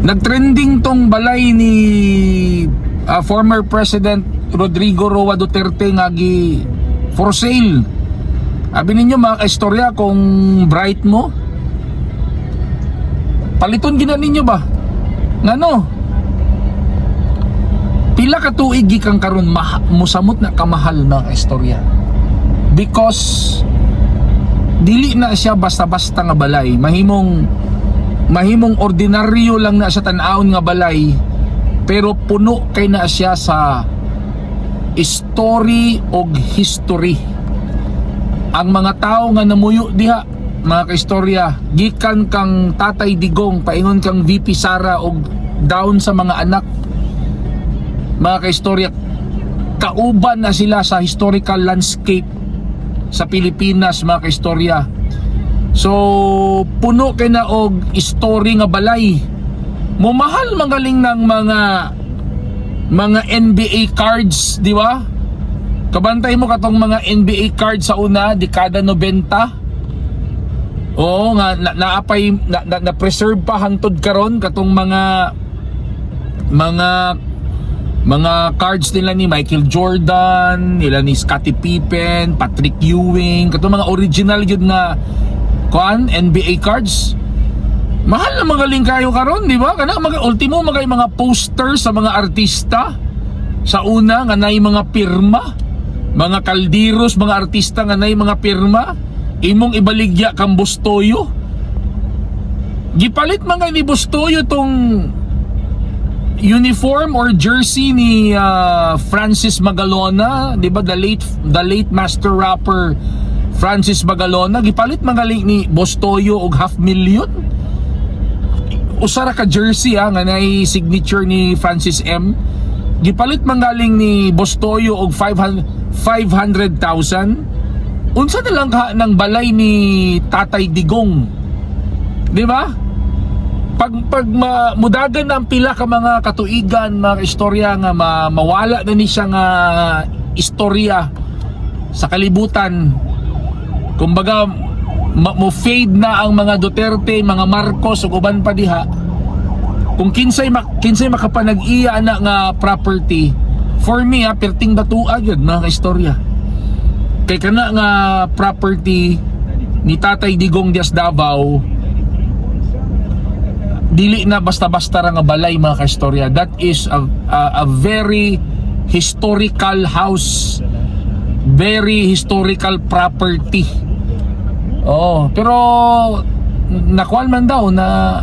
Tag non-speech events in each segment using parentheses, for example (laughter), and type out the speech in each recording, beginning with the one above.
Nagtrending tong balay ni ah, former President Rodrigo Roa Duterte nga gi for sale. Abi ninyo mga kaistorya kung bright mo. Paliton gina ninyo ba? Ngano? Pila ka tuig gikan karon musamot na kamahal mga kaistorya. Because dili na siya basta-basta nga balay, mahimong mahimong ordinaryo lang na sa tan-aon nga balay pero puno kay na siya sa story og history. Ang mga tao nga namuyo diha mga kaistorya gikan kang Tatay Digong paingon kang VP Sara og down sa mga anak. Mga kaistorya kauban na sila sa historical landscape sa Pilipinas mga kaistorya So puno kay na og story nga balay. Mumahal magaling ng mga mga NBA cards, di ba? Kabantay mo katong mga NBA cards sa una, dekada 90. Oo nga na, naapay na, na, na preserve pa hangtod karon katong mga mga mga cards nila ni Michael Jordan, nila ni Scottie Pippen, Patrick Ewing, katong mga original yun na kuan NBA cards. Mahal na magaling kayo karon, di ba? Kana mga ultimo mga mga poster sa mga artista sa una nga nay mga pirma, mga kaldiros, mga artista nga nay mga pirma, imong ibaligya kang Bustoyo. Gipalit mga ni Bustoyo tong uniform or jersey ni ah, Francis Magalona, 'di ba? The late the late master rapper Francis Magalona gipalit magaling ni Bostoyo og half million. Usara ka jersey ah, nga nay signature ni Francis M. Gipalit manggaling ni Bostoyo og 500 500,000. Unsa na lang ka ng balay ni Tatay Digong? 'Di ba? pag pag ma, mudagan na ang pila ka mga katuigan mga istorya nga ma, mawala na ni siya nga istorya sa kalibutan kumbaga mo fade na ang mga Duterte mga Marcos ug uban pa diha. Kung kinsay mak, kinsay makapanag-iya na nga property for me ha perting batua gyud mga istorya kay kana nga property ni Tatay Digong Diaz Davao dili na basta-basta ra nga balay mga kaistorya. That is a, a, a very historical house. Very historical property oh pero nakuan man daw na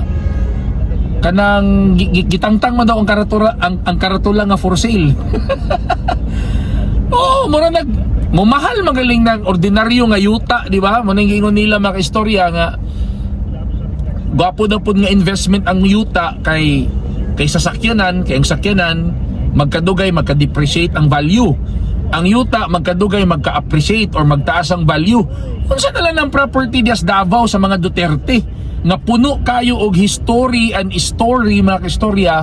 kanang gi- gi- gitangtang man daw ang karatula ang, ang karatula nga for sale (laughs) oh mura nag mumahal magaling ng ordinaryo nga yuta di ba mo nang gingon nila mga kaistorya nga gwapo daw po nga investment ang yuta kay kay sasakyanan, kay ang sakyanan magkadugay magka-depreciate ang value. Ang yuta magkadugay magka-appreciate or magtaas ang value. Unsa na lang ang property dias Davao sa mga Duterte nga puno kayo og history and story mga kastorya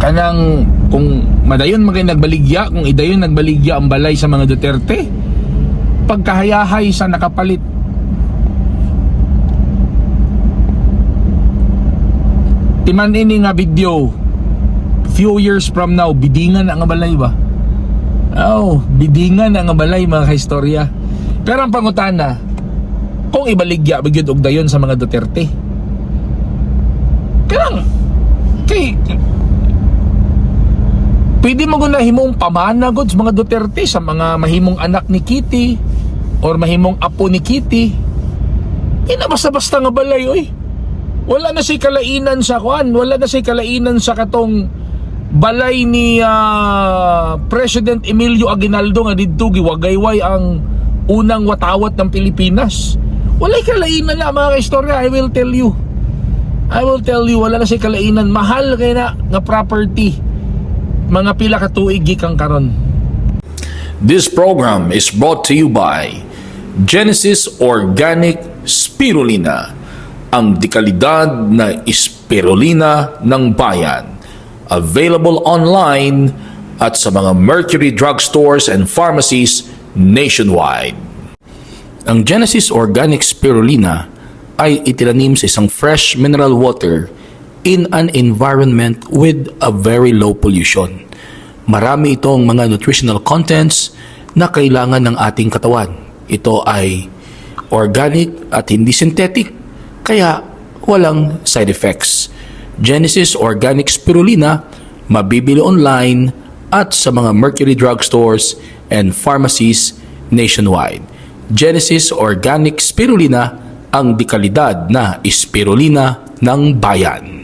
kanang kung madayon magay nagbaligya kung idayon nagbaligya ang balay sa mga Duterte pagkahayahay sa nakapalit Timan ini nga video few years from now bidingan na nga balay ba oh bidingan na nga balay mga kaistorya. Pero ang pangutana kung ibaligya bigyud og dayon sa mga Duterte. Kanang kay pwede mo guna himong pamana gud sa mga Duterte sa mga mahimong anak ni Kitty or mahimong apo ni Kitty. Ina basta-basta nga balay oy. Wala na siya kalainan sa kwan wala na siya kalainan sa katong balay ni ah, President Emilio Aguinaldo nga didto giwagayway ang unang watawat ng Pilipinas. Walay kalainan na mga istorya I will tell you. I will tell you wala na siya kalainan. Mahal kay na nga property. Mga pila ka tuig gikan karon. This program is brought to you by Genesis Organic Spirulina, ang dekalidad na spirulina ng bayan. Available online at sa mga Mercury drugstores and pharmacies nationwide. Ang Genesis Organic Spirulina ay itinanim sa isang fresh mineral water in an environment with a very low pollution. Marami itong mga nutritional contents na kailangan ng ating katawan. Ito ay organic at hindi synthetic, kaya walang side effects. Genesis Organic Spirulina mabibili online at sa mga Mercury drugstores and pharmacies nationwide. Genesis Organic Spirulina ang dekalidad na spirulina ng bayan.